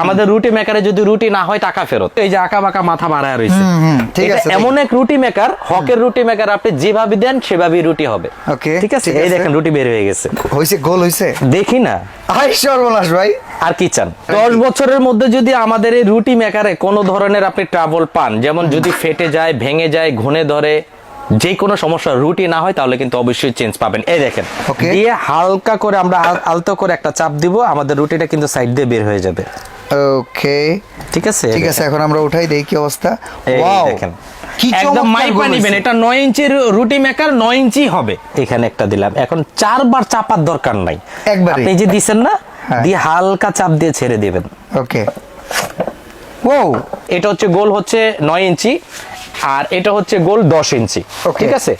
আমাদের রুটি মেকারে যদি রুটি না হয় টাকা ফেরত। এই যে আঁকা বাঁকা মাথা বাড়ায় রয়েছে। ঠিক আছে, এমন এক রুটি মেকার হকের রুটি মেকার আপনি যেভাবে দেন সেভাবেই রুটি হবে। Okay, ঠিক আছে? এই দেখেন রুটি বের হয়ে গেছে। হয়েছে গোল হয়েছে দেখি না। হাই সর্বনাশ ভাই। আর কি চান? দশ বছরের মধ্যে যদি আমাদের এই রুটি মেকারে কোনো ধরনের আপনি ট্রাবল পান যেমন যদি ফেটে যায় ভেঙে যায় ঘুনে ধরে যে কোনো সমস্যা রুটি না হয় তাহলে কিন্তু অবশ্যই চেঞ্জ পাবেন। এই দেখেন দিয়ে হালকা করে আমরা আল- আলতো করে একটা চাপ দিব আমাদের রুটিটা কিন্তু সাইড দিয়ে বের হয়ে যাবে। ওকে ঠিক আছে ঠিক আছে এখন আমরা উঠাই দেই কি অবস্থা। ওয়াও দেখেন। কি একদম মাইপা নিবেন এটা 9 ইঞ্চির রুটি মেকার নয় ইঞ্চি হবে। এখানে একটা দিলাম। এখন চারবার চাপার দরকার নাই। একবার। আপনি যে দিবেন না হ্যাঁ। দিয়ে হালকা চাপ দিয়ে ছেড়ে দিবেন। ওকে ওয়াও এটা হচ্ছে গোল হচ্ছে নয় ইঞ্চি। আর এটা হচ্ছে গোল দশ ইঞ্চি। ঠিক আছে?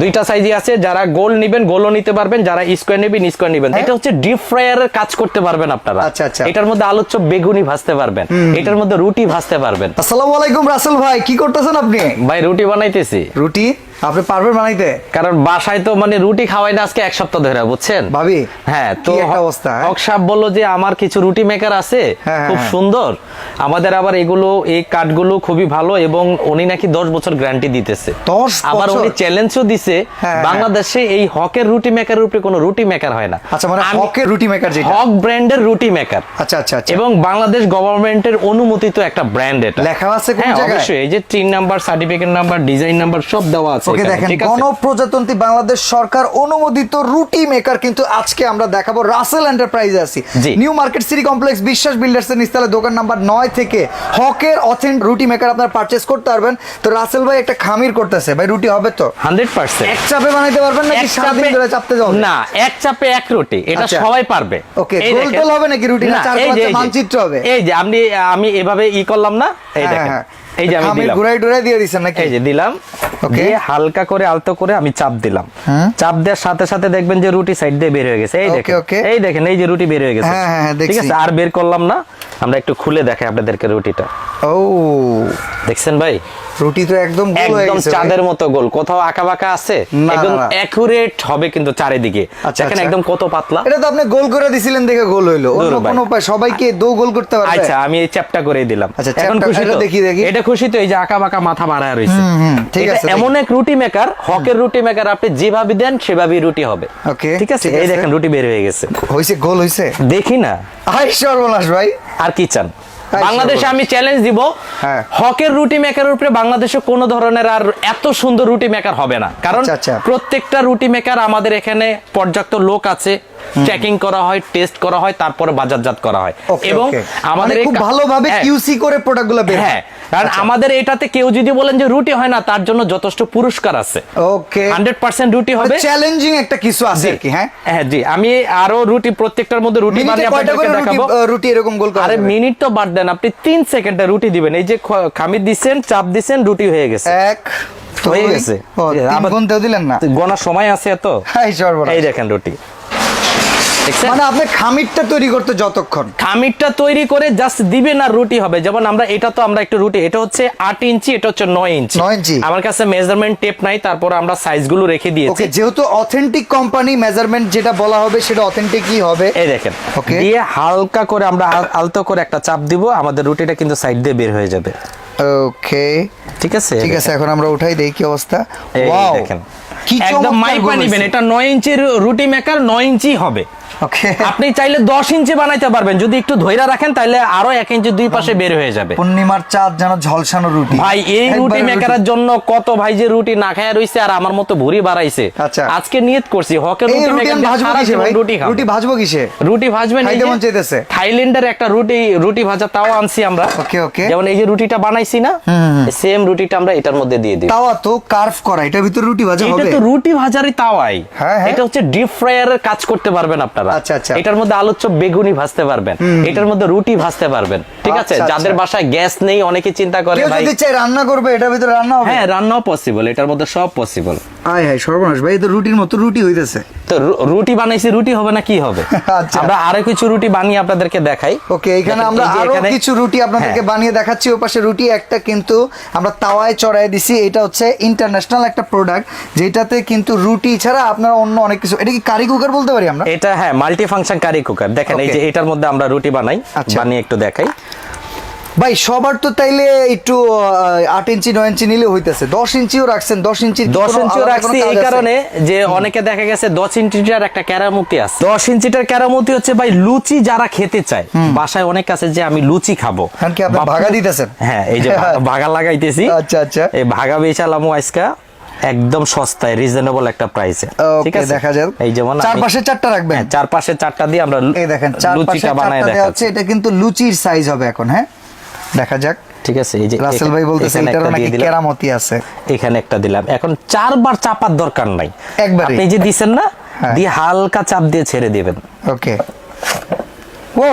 দুইটা সাইজই আছে যারা গোল নিবেন গোলও নিতে পারবেন যারা স্কোয়ার নেবেন স্কোয়ার নিবেন। এটা হচ্ছে ডিপ ফ্রায়ারের কাজ করতে পারবেন আপনারা। আচ্ছা, আচ্ছা। এটার মধ্যে আলোচ্য বেগুনি ভাজতে পারবেন। এটার মধ্যে রুটি ভাজতে পারবেন। আসসালামু আলাইকুম রাসেল ভাই কি করতেছেন আপনি? ভাই রুটি বানাইতেছি। রুটি? আপনি পারবেন বানাইতে? কারণ বাসায় তো মানে রুটি খাওয়াই না আজকে এক সপ্তাহ ধরে বুঝছেন? ভাবি হ্যাঁ তো অবস্থা, হ্যাঁ? হক সাহেব বলল যে আমার কিছু রুটি মেকার আছে হ্যাঁ, খুব হ্যাঁ। সুন্দর। আমাদের আবার এগুলো এই কাঠগুলো খুবই ভালো এবং উনি নাকি দশ বছর গ্যারান্টি দিতেছে। আবার উনি চ্যালেঞ্জও দিছে বাংলাদেশে এই হকের রুটি মেকারের উপরে কোনো রুটি মেকার হয় না। আচ্ছা মানে হকের রুটি মেকার যেটা। হক ব্র্যান্ডের রুটি মেকার আচ্ছা আচ্ছা আচ্ছা। এবং বাংলাদেশ গভর্নমেন্টের অনুমোদিত একটা ব্র্যান্ড এটা। লেখা আছে কোন জায়গায়? অবশ্যই এই যে তিন number certificate number design number সব দেওয়া আছে। ওকে দেখেন গণপ্রজাতন্ত্রী বাংলাদেশ সরকার অনুমোদিত রুটি মেকার কিন্তু আজকে আমরা দেখাবো রাসেল এন্টারপ্রাইজে আছি। New market city complex Biswas builders এর নিস্তালে দোকান নাম্বার নয় থেকে হকের অথেন্ট রুটি মেকার আপনার পারচেস করতে পারবেন। তো রাসেল ভাই একটা খামির করতেছে ভাই রুটি হবে তো? Hundred percent. এক চাপে বানাইতে পারবেন নাকি এক সারাদিন ধরে চাপতে যাবেন না এক চাপে এক রুটি এটা আচ্ছা। সবাই পারবে। ওকে এই গোল হবে নাকি রুটি? না চার পাঁচটা মানচিত্র হবে? এই যে আপনি আমি এভাবে ই করলাম না এই হ্যাঁ, দেখেন। হ্যাঁ। এই যে আমি দিলাম। ঘুরাই টুরাই দিয়ে দিছেন নাকি? এই যে দিলাম। ওকে হালকা করে আলতো করে আমি চাপ দিলাম। চাপ দেওয়ার সাথে সাথে দেখবেন যে রুটি সাইড দিয়ে বের হয়ে গেছে। এই দেখেন। এই দেখেন এই যে রুটি বের হয়ে গেছে। হ্যাঁ, হ্যাঁ, হ্যাঁ, ঠিক আছে? আর বের করলাম না। আমরা একটু খুলে দেখাই আপনাদেরকে রুটিটা। ও। দেখছেন ভাই? রুটি তো একদম গোল একদম। চাঁদের মতো গোল। কোথাও আঁকা বাঁকা আছে একদম। অ্যাকুরেট হবে কিন্তু চারিদিকে। আচ্ছা, দেখেন আচ্ছা। একদম কত পাতলা। এটা তো আপনি গোল করে দিছিলেন দেখে গোল হইল। অন্য কোনো উপায়? সবাইকে দো গোল করতে পারবে? আচ্ছা আমি এই চ্যাপটা করে দিলাম। আচ্ছা, এখন খুশি তো? দেখি, দেখি। এটা খুশি তো? এই যে আঁকা বাঁকা মাথা বাড়ায় রয়েছে ঠিক আছে, এমন এক রুটি মেকার হকের রুটি মেকার আপনি যেভাবে দেন সেভাবেই রুটি হবে। Okay, ঠিক আছে? এই। দেখেন রুটি বের হয়ে গেছে। হইছে গোল হইছে? দেখি না। হাই সর্বনাশ ভাই। আর কি চান? বাংলাদেশে আমি চ্যালেঞ্জ দিব হ্যাঁ। হকের রুটি মেকার উপরে বাংলাদেশে কোনো ধরনের আর এত সুন্দর রুটি মেকার হবে না কারণ আচ্ছা, আচ্ছা। প্রত্যেকটা রুটি মেকার আমাদের এখানে পর্যাপ্ত লোক আছে চেকিং করা হয় টেস্ট করা হয় তারপরে বাজারজাত করা হয়। এবং আমাদের মানে খুব ভালোভাবে হ্যাঁ। কিউসি করে প্রোডাক্টগুলো বের হ্যাঁ। কারণ আমাদের এটাতে কেউ যদি বলেন যে রুটি হয় না তার জন্য যথেষ্ট পুরস্কার আছে। ওকে। হান্ড্রেড পার্সেন্ট রুটি হবে। চ্যালেঞ্জিং একটা কিছু আছে কি হ্যাঁ? হ্যাঁ জি। আমি আরও রুটি প্রত্যেকটার মধ্যে রুটি বানিয়ে আপনাদেরকে দেখাবো। রুটি এরকম গোল করা আরে মিনিট তো বাদ দেন আপনি তিন সেকেন্ডে রুটি দিবেন। এই যে খামির দিচ্ছেন চাপ দিচ্ছেন রুটি হয়ে গেছে। এক হয়ে গেছে। আবার- দিলেন না। গোনার সময় আছে এত। এই দেখেন রুটি। মানে আপনি খামিরটা তৈরি করতে যতক্ষণ। খামিরটা তৈরি করে জাস্ট দিবেন আর রুটি হবে। যেমন আমরা এটা তো আমরা একটু রুটি এটা হচ্ছে আট ইঞ্চি এটা হচ্ছে নয় ইঞ্চি। নয় ইঞ্চি। আমার কাছে মেজারমেন্ট টেপ নাই তারপর আমরা সাইজগুলো রেখে দিয়েছি। ওকে যেহেতু অথেন্টিক কোম্পানি মেজারমেন্ট যেটা বলা হবে সেটা অথেন্টিকই হবে। এই দেখেন Okay. দিয়ে হালকা করে আমরা আল- আলতো করে একটা চাপ দিব আমাদের রুটিটা কিন্তু সাইড দিয়ে বের হয়ে যাবে। ওকে ঠিক আছে? ঠিক আছে এখন আমরা উঠাই দেই কি অবস্থা? ওয়াও দেখেন। কি একদম মাইপা নিবেন এটা নয় ইঞ্চির রুটি মেকার নয় ইঞ্চি হবে। ওকে আপনি চাইলে দশ ইঞ্চি বানাইতে পারবেন। যদি একটু ধৈরা রাখেন তাহলে আরও এক ইঞ্চি দুই পাশে বের হয়ে যাবে। পূর্ণিমার চাঁদ যেন ঝলসানো রুটি। ভাই এই রুটি মেকারের জন্য কত ভাই যে রুটি না খায় রইছে আর আমার মতো ভুরি বাড়াইছে। আচ্ছা। আজকে নিয়ত করছি হকের রুটি রুটি মেকার রুটি খাব। রুটি ভাজবো কিসে? রুটি ভাজবেন এই খাইতে মন চাইতেছে। থাইল্যান্ডের একটা রুটি রুটি ভাজা তাও আনছি আমরা। Okay, okay. যেমন এই যে রুটিটা বানাইছি না সেম রুটিটা আমরা এটার মধ্যে দিয়ে দিই। তাওয়া তো কার্ভ করা এটার ভিতরে রুটি ভাজা হবে? এটা তো রুটি ভাজারই তাওয়াই। হ্যাঁ, হ্যাঁ। এটা হচ্ছে ডিপ ফ্রায়ারের কাজ করতে পারবেন আপনারা। আচ্ছা, আচ্ছা। এটার মধ্যে আলোচ্য বেগুনি ভাজতে পারবেন। এটার মধ্যে রুটি ভাজতে পারবেন। ঠিক আছে? আচ্ছা, যাদের। বাসায় গ্যাস নেই অনেকে চিন্তা করে ভাই চাই রান্না করবে এটার ভিতরে রান্না হবে। হ্যাঁ রান্নাও পসিবল এটার মধ্যে সব পসিবল আয় হায় সর্বনাশ। ভাই তো রুটির মতো রুটি হইতেছে। তো রুটি বানাইছি রুটি হবে না কি হবে? আচ্ছা। আমরা আরও কিছু রুটি বানিয়ে আপনাদেরকে দেখাই। ওকে এখানে আমরা আরও কিছু রুটি আপনাদেরকে হ্যাঁ। বানিয়ে দেখাচ্ছি। ও পাশে রুটি একটা কিন্তু আমরা তাওয়ায় চড়াই দিছি। এটা হচ্ছে ইন্টারন্যাশনাল একটা প্রোডাক্ট যেটাতে কিন্তু রুটি ছাড়া আপনারা অন্য অনেক কিছু এটা কি কারি কুকার বলতে পারি আমরা? এটা হ্যাঁ মাল্টি ফাংশন কারি কুকার দেখেন এই যে এটার মধ্যে আমরা রুটি বানাই আচ্ছা। বানিয়ে একটু দেখাই। ভাই সবার তো তাইলে একটু আট ইঞ্চি নয় ইঞ্চি নিলে হইতেছে। দশ ইঞ্চিও রাখছেন দশ ইঞ্চি দশ ইঞ্চিও রাখছি এই কারণে যে অনেকে দেখা গেছে দশ ইঞ্চিটার একটা ক্যারামতি আছে। দশ ইঞ্চিটার ক্যারামতি হচ্ছে ভাই লুচি যারা খেতে চায় বাসায় অনেক আছে যে আমি লুচি খাব। ভাগা দিতেছেন? হ্যাঁ এই যে ভাগা লাগাইতেছি। আচ্ছা, আচ্ছা। এই ভাগা বেচালামো আজকা একদম সস্তায় রিজনেবল একটা প্রাইসে ঠিক আছে? দেখা যাক। এই যেমন চার পাশে চারটা রাখবেন? হ্যাঁ, চার পাশে চারটা দিয়ে আমরা এই দেখেন চার পাশে লুচিটা চারটা দেওয়া হচ্ছে এটা কিন্তু লুচির সাইজ হবে এখন হ্যাঁ? দেখা যাক। ঠিক আছে এই যে রাসেল ভাই বলতেছে এটার নাকি কেরামতি আছে। এখানে একটা দিলাম। এখন চারবার চাপার দরকার নাই। একবার আপনি যে দিবেন না হ্যাঁ। দিয়ে হালকা চাপ দিয়ে ছেড়ে দিবেন। ওকে ও।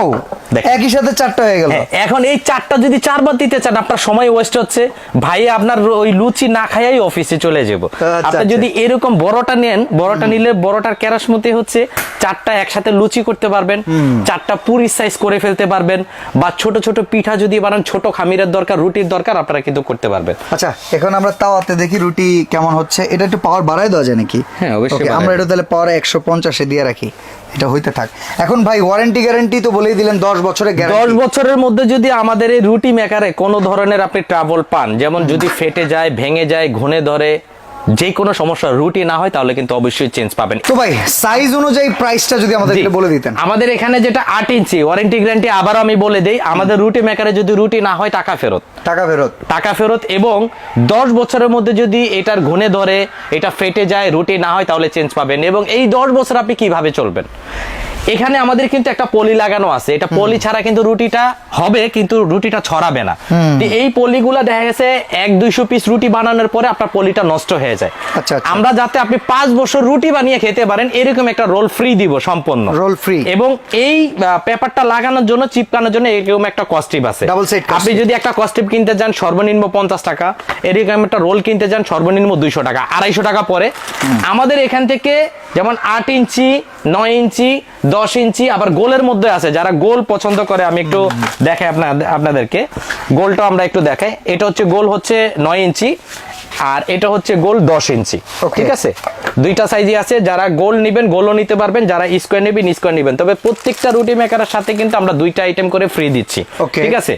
একই সাথে চারটা হয়ে গেল। হ্যাঁ, এখন এই চারটা যদি চারবার দিতে চান আপনার সময় ওয়েস্ট হচ্ছে। ভাই আপনার ওই লুচি না খাইয়াই অফিসে চলে যাব। আচ্ছা, আপনি আচ্ছা। যদি এরকম বড়টা নেন বড়টা নিলে বড়টার ক্যারাসমতি হচ্ছে চারটা একসাথে লুচি করতে পারবেন চারটা পুরি সাইজ করে ফেলতে পারবেন বা ছোট ছোট পিঠা যদি বানান ছোট খামিরের দরকার রুটির দরকার আপনারা কিন্তু করতে পারবেন। আচ্ছা এখন আমরা তাওয়াতে দেখি রুটি কেমন হচ্ছে। এটা একটু পাওয়ার বাড়ায় দেওয়া যায় নাকি? হ্যাঁ, অবশ্যই আমরা এটা তাহলে পাওয়ার একশো পঞ্চাশে দিয়ে রাখি। এটা হইতে থাক। এখন ভাই ওয়ারেন্টি গ্যারান্টি তো বলেই দিলেন দশ বছরের দশ বছরের মধ্যে যদি আমাদের এই রুটি মেকারে কোনো ধরনের আপনি ট্রাবল পান যেমন যদি ফেটে যায় ভেঙে যায় ঘুনে ধরে যে কোনো সমস্যা রুটি না হয় তাহলে কিন্তু অবশ্যই চেঞ্জ পাবেন। তো ভাই সাইজ অনুযায়ী প্রাইসটা যদি আমাদের বলে দিতেন। আমাদের এখানে যেটা আট ইঞ্চি ওয়ারেন্টি গ্যারান্টি আবারও আমি বলে দেই আমাদের রুটি মেকারে যদি রুটি না হয় টাকা ফেরত। টাকা ফেরত। টাকা ফেরত এবং দশ বছরের মধ্যে যদি এটার ঘুনে ধরে এটা ফেটে যায় রুটি না হয় তাহলে চেঞ্জ পাবেন। এবং এই দশ বছর আপনি কীভাবে চলবেন? এখানে আমাদের কিন্তু একটা পলি লাগানো আছে। এটা পলি ছাড়া কিন্তু রুটিটা হবে কিন্তু রুটিটা ছড়াবে না। এই পলিগুলা দেখা গেছে এক দুইশো পিস রুটি বানানোর পরে আপনার পলিটা নষ্ট হয়ে যায়। আচ্ছা, আচ্ছা। আমরা যাতে আপনি পাঁচ বছর রুটি বানিয়ে খেতে পারেন এরকম একটা রোল ফ্রি দিব সম্পূর্ণ। রোল ফ্রি এবং এই পেপারটা লাগানোর জন্য চিপকানোর জন্য এরকম একটা কস্টিপ আছে। আপনি যদি একটা কস্টিপ কিনতে যান সর্বনিম্ন পঞ্চাশ টাকা। এরকম একটা রোল কিনতে যান সর্বনিম্ন দুইশো টাকা আড়াইশো টাকা পরে। আমাদের এখান থেকে যেমন আট ইঞ্চি নয় ইঞ্চি দশ ইঞ্চি আবার গোলের মধ্যে আছে। যারা গোল পছন্দ করে আমি একটু দেখাই আপনাদেরকে। গোলটা আমরা একটু দেখাই। এটা হচ্ছে গোল হচ্ছে নয় ইঞ্চি আর এটা হচ্ছে গোল দশ ইঞ্চি। ঠিক আছে? দুইটা সাইজই আছে। যারা গোল নিবেন গোলও নিতে পারবেন। যারা স্কোয়ার নেবেন স্কোয়ার নিবেন। তবে প্রত্যেকটা রুটি মেকারের সাথে কিন্তু আমরা দুইটা আইটেম করে ফ্রি দিচ্ছি. ঠিক আছে?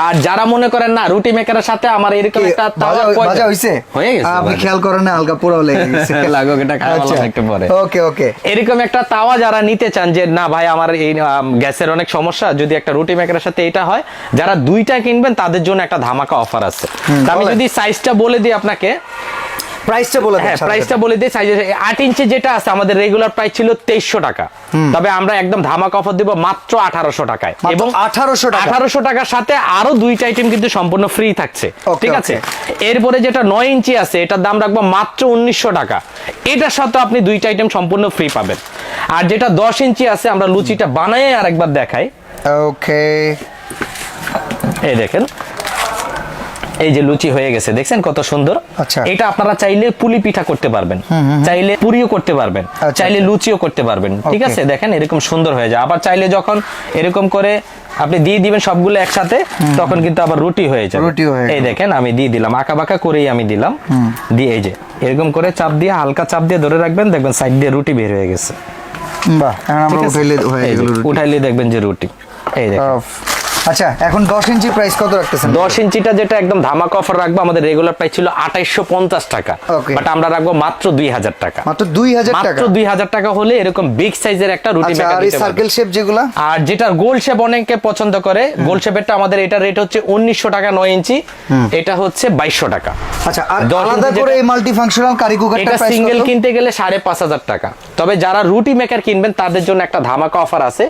আর যারা মনে করেন না রুটি মেকারের সাথে আমার এরকম একটা তাওয়া ভাজা- হইছে? হয়ে গেছে আপনি খেয়াল করেন না হালকা পুরো লেগে গেছে। লাগুক, এটা খাওয়া লাগবে একটু পরে। ওকে ওকে। এরকম একটা তাওয়া যারা নিতে চান যে না ভাই আমার এই গ্যাসের অনেক সমস্যা যদি একটা রুটি মেকারের সাথে এটা হয় যারা দুইটা কিনবেন তাদের জন্য একটা ধামাকা অফার আছে। আমি যদি সাইজটা বলে দিই আপনাকে প্রাইসটা বলে হ্যাঁ প্রাইসটা বলে দিই সাইজ আট ইঞ্চি যেটা আছে আমাদের রেগুলার প্রাইস ছিল তেইশশো টাকা। তবে আমরা একদম ধামাকা অফার দিব মাত্র আঠারোশো টাকায়। এবং 1800 টাকা? আঠারোশো টাকার সাথে আরও দুইটা আইটেম কিন্তু সম্পূর্ণ ফ্রি থাকছে। ঠিক আছে? এরপরে যেটা নয় ইঞ্চি আছে এটার দাম রাখব মাত্র উনিশশো টাকা। এটার সাথে আপনি দুইটা আইটেম সম্পূর্ণ ফ্রি পাবেন। আর যেটা দশ ইঞ্চি আছে আমরা লুচিটা বানাই আরেকবার দেখাই। ওকে এই দেখেন। এই যে লুচি হয়ে গেছে দেখছেন কত সুন্দর? আচ্ছা। এটা আপনারা চাইলে পুলি পিঠা করতে পারবেন। চাইলে পুরিও করতে পারবেন। আচ্ছা, চাইলে আচ্ছা। লুচিও করতে পারবেন। ঠিক আছে? দেখেন এরকম সুন্দর হয়ে যায়। আবার চাইলে যখন এরকম করে আপনি দিয়ে দিবেন সবগুলো একসাথে তখন কিন্তু আবার রুটি হয়ে যাবে। রুটি হয়ে এই দেখেন আমি দিয়ে দিলাম। আঁকা বাঁকা করেই আমি দিলাম। দিয়ে এই যে এরকম করে চাপ দিয়ে হালকা চাপ দিয়ে ধরে রাখবেন। দেখবেন সাইড দিয়ে রুটি বের হয়ে গেছে। বাহ? উঠাইলে হয়ে দেখবেন যে রুটি। এই দেখেন। আচ্ছা এখন দশ ইঞ্চি প্রাইস কত রাখতেছেন? দশ ইঞ্চিটা যেটা একদম ধামাকা অফার রাখব আমাদের রেগুলার প্রাইস ছিল আঠাইশো পঞ্চাশ টাকা বাট আমরা রাখব মাত্র দুই হাজার টাকা। মাত্র দুই হাজার টাকা? মাত্র দুই হাজার টাকা হলে এরকম বিগ সাইজের একটা রুটি আচ্ছা মেকার আর এই দিতে পারবেন। সার্কেল শেপ যেগুলা? আর যেটা গোল শেপ অনেকে পছন্দ করে গোল শেপেরটা আমাদের এটা রেট হচ্ছে উনিশশো টাকা নয় ইঞ্চি এটা হচ্ছে বাইশশো টাকা। আচ্ছা আর আলাদা করে এই মাল্টি ফাংশনাল কারি কুকারটা প্রাইস সিঙ্গেল কিনতে গেলে সাড়ে পাঁচ হাজার টাকা। তবে যারা রুটি মেকার কিনবেন তাদের জন্য একটা ধামাকা অফার আছে।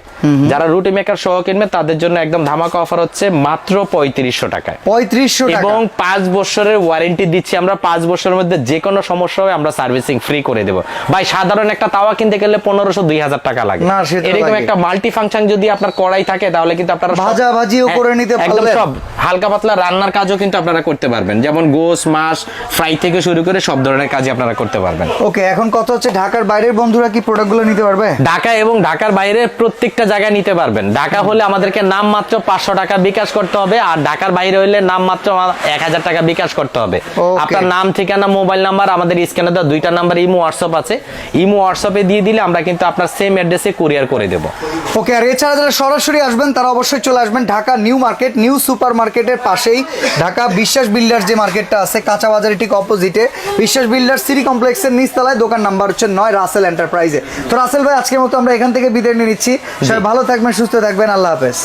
যারা রুটি মেকার সহ কিনবেন তাদের জন্য একদম ধামাকা অফার হচ্ছে মাত্র পঁয়ত্রিশশো টাকায়। পঁয়ত্রিশশো এবং পাঁচ বছরের ওয়ারেন্টি দিচ্ছি আমরা পাঁচ বছরের মধ্যে যে কোনো সমস্যা হবে আমরা সার্ভিসিং ফ্রি করে দেবো। ভাই সাধারণ একটা তাওয়া কিনতে গেলে পনেরোশো দুই হাজার টাকা লাগে। এরকম একটা মাল্টি ফাংশন যদি আপনার কড়াই থাকে তাহলে কিন্তু আপনারা ভাজা ভাজিও হ্যাঁ, করে নিতে একদম সব হালকা পাতলা রান্নার কাজও কিন্তু আপনারা করতে পারবেন। যেমন গোস মাছ ফ্রাই থেকে শুরু করে সব ধরনের কাজই আপনারা করতে পারবেন। ওকে এখন কত হচ্ছে ঢাকার বাইরের বন্ধুরা কি প্রোডাক্টগুলো নিতে পারবে? ঢাকা এবং ঢাকার বাইরে প্রত্যেকটা জায়গায় নিতে পারবেন। ঢাকা হলে আমাদেরকে নাম মাত্র পাঁচশো টাকা বিকাশ করতে হবে আর ঢাকার বাইরে হলে নাম মাত্র এক হাজার টাকা বিকাশ করতে হবে। আপনার নাম ঠিকানা মোবাইল নাম্বার আমাদের স্ক্যানে দেওয়া দুইটা নাম্বার ইমো হোয়াটসঅ্যাপ আছে। ইমো হোয়াটসঅ্যাপে দিয়ে দিলে আমরা কিন্তু আপনার সেম অ্যাড্রেসে কুরিয়ার করে দেবো। ওকে আর এছাড়া যারা সরাসরি আসবেন তারা অবশ্যই চলে আসবেন Dhaka new market new super মার্কেটের পাশেই। ঢাকা বিশ্বাস বিল্ডার্স যে মার্কেটটা আছে কাঁচা বাজারের ঠিক অপোজিটে বিশ্বাস বিল্ডার্স সিটি কমপ্লেক্সের নিচতলায় দোকান নাম্বার হচ্ছে নয় রাসেল এন্টারপ্রাইজে তো রাসেল ভাই আজকের মতো আমরা এখান থেকে বিদায় নিয়ে নিচ্ছি। সবাই ভালো থাকবেন সুস্থ থাকবেন। আল্লাহ হাফেজ।